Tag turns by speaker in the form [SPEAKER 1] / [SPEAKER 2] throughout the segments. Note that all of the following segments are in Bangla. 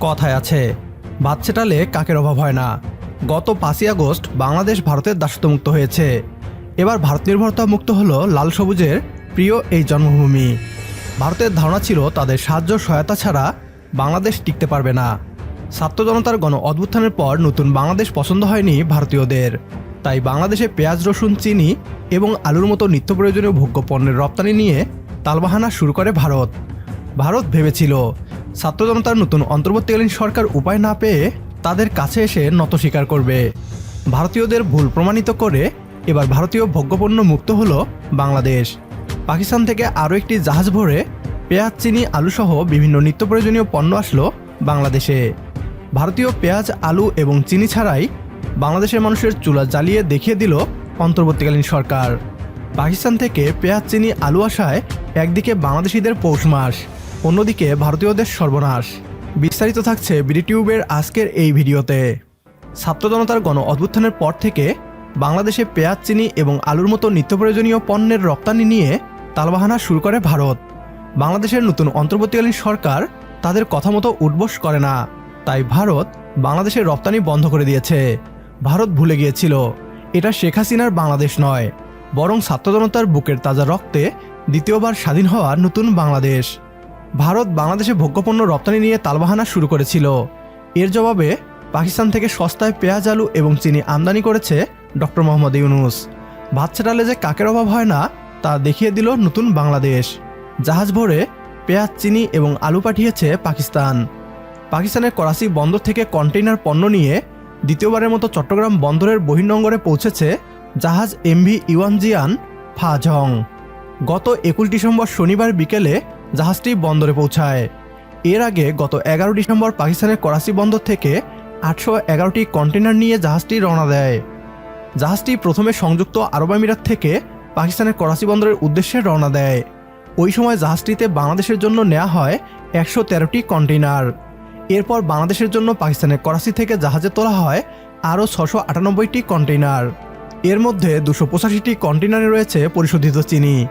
[SPEAKER 1] কথায় আছে ভাত ছেটালে কাকের অভাব হয় না। গত পাঁচই আগস্ট বাংলাদেশ ভারতের দাসত্বমুক্ত হয়েছে। এবার ভারত নির্ভরতা মুক্ত হলো লাল সবুজের প্রিয় এই জন্মভূমি। ভারতের ধারণা ছিল তাদের সাহায্য সহায়তা ছাড়া বাংলাদেশ টিকতে পারবে না। ছাত্র জনতার গণ অভ্যুত্থানের পর নতুন বাংলাদেশ পছন্দ হয়নি ভারতীয়দের। তাই বাংলাদেশে পেঁয়াজ, রসুন, চিনি এবং আলুর মতো নিত্য প্রয়োজনীয় ভোগ্য পণ্যের রপ্তানি নিয়ে তালবাহানা শুরু করে ভারত। ভারত ভেবেছিল ছাত্র জনতার নতুন অন্তর্বর্তীকালীন সরকার উপায় না পেয়ে তাদের কাছে এসে নত স্বীকার করবে। ভারতীয়দের ভুল প্রমাণিত করে এবার ভারতীয় ভোগ্যপণ্য মুক্ত হল বাংলাদেশ। পাকিস্তান থেকে আরও একটি জাহাজ ভরে পেঁয়াজ, চিনি, আলুসহ বিভিন্ন নিত্য প্রয়োজনীয় পণ্য আসলো বাংলাদেশে। ভারতীয় পেঁয়াজ, আলু এবং চিনি ছাড়াই বাংলাদেশের মানুষের চুলা জ্বালিয়ে দেখিয়ে দিল অন্তর্বর্তীকালীন সরকার। পাকিস্তান থেকে পেঁয়াজ, চিনি, আলু আসায় একদিকে বাংলাদেশিদের পৌষ মাস অন্যদিকে ভারতীয়দের সর্বনাশ। বিস্তারিত থাকছে বিডিটিউবের আজকের এই ভিডিওতে। ছাত্র জনতার গণ অভ্যুত্থানের পর থেকে বাংলাদেশে পেঁয়াজ, চিনি এবং আলুর মতো নিত্য প্রয়োজনীয় পণ্যের রপ্তানি নিয়ে তালবাহানা শুরু করে ভারত। বাংলাদেশের নতুন অন্তর্বর্তীকালীন সরকার তাদের কথা মতো উঠবোস করে না। তাই ভারত বাংলাদেশের রপ্তানি বন্ধ করে দিয়েছে। ভারত ভুলে গিয়েছিল। এটা শেখ হাসিনার বাংলাদেশ নয়। বরং ছাত্র জনতার বুকের তাজা রক্তে দ্বিতীয়বার স্বাধীন হওয়া নতুন বাংলাদেশ। ভারত বাংলাদেশে ভোগ্যপণ্য রপ্তানি নিয়ে তালবাহানা শুরু করেছিল। এর জবাবে পাকিস্তান থেকে সস্তায় পেঁয়াজ, আলু এবং চিনি আমদানি করেছে ডক্টর মোহাম্মদ ইউনুস। ভাত ছাড়ালে যে কাকের অভাব হয় না, তা দেখিয়ে দিল নতুন বাংলাদেশ। জাহাজ ভরে পেঁয়াজ, চিনি এবং আলু পাঠিয়েছে পাকিস্তান। পাকিস্তানের করাচি বন্দর থেকে কন্টেইনার পণ্য নিয়ে দ্বিতীয়বারের মতো চট্টগ্রাম বন্দরের বহির্নঙ্গরে পৌঁছেছে জাহাজ এমভি ইওয়ানজিয়ান ফাজং গত একুশ ডিসেম্বর শনিবার বিকেলে জাহাজটি বন্দরে পৌঁছায়। এর আগে গত এগারো ডিসেম্বর পাকিস্তানের করাচি বন্দর থেকে আটশো এগারোটি কন্টেনার নিয়ে জাহাজটি রওনা দেয়। জাহাজটি প্রথমে সংযুক্ত আরব আমিরাত থেকে পাকিস্তানের করাচি বন্দরের উদ্দেশ্যে রওনা দেয়। ওই সময় জাহাজটিতে বাংলাদেশের জন্য নেওয়া হয় একশো তেরোটি কন্টেনার এরপর বাংলাদেশের জন্য পাকিস্তানের করাচি থেকে জাহাজে তোলা হয় আরও ছশো আটানব্বইটি কন্টেনার এর মধ্যে দুশো পঁচাশিটি কন্টেইনারে রয়েছে পরিশোধিত চিনি।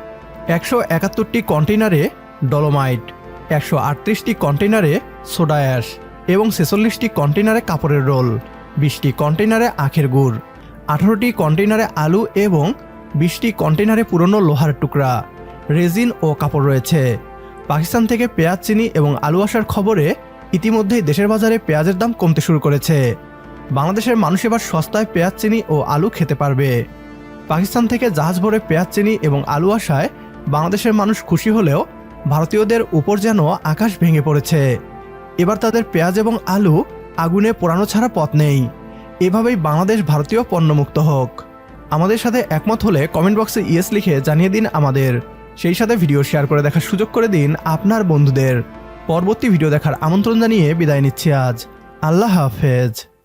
[SPEAKER 1] একশো একাত্তরটি কন্টেইনারে ডলোমাইট, একশো আটত্রিশটি কন্টেইনারে সোডা অ্যাশ এবং ছেচল্লিশটি কন্টেইনারে কাপড়ের রোল, বিশটি কন্টেইনারে আখের গুড়, আঠারোটি কন্টেইনারে আলু এবং বিশটি কন্টেইনারে পুরনো লোহার টুকরা, রেজিন ও কাপড় রয়েছে। পাকিস্তান থেকে পেঁয়াজ, চিনি এবং আলু আসার খবরে ইতিমধ্যেই দেশের বাজারে পেঁয়াজের দাম কমতে শুরু করেছে। বাংলাদেশের মানুষ এবার সস্তায় পেঁয়াজ, চিনি ও আলু খেতে পারবে। পাকিস্তান থেকে জাহাজ ভরে পেঁয়াজ, চিনি এবং আলু আসায় বাংলাদেশের মানুষ খুশি হলেও ভারতীয়দের উপর যেন আকাশ ভেঙে পড়েছে। এবার তাদের পেঁয়াজ এবং আলু আগুনে পোড়ানো ছাড়া পথ নেই। এভাবেই বাংলাদেশ ভারতীয় পণ্যমুক্ত হোক। আমাদের সাথে একমত হলে কমেন্ট বক্সে ইয়েস লিখে জানিয়ে দিন আমাদের। সেই সাথে ভিডিও শেয়ার করে দেখার সুযোগ করে দিন আপনার বন্ধুদের। পরবর্তী ভিডিও দেখার আমন্ত্রণ জানিয়ে বিদায় নিচ্ছি আজ। আল্লাহ হাফেজ।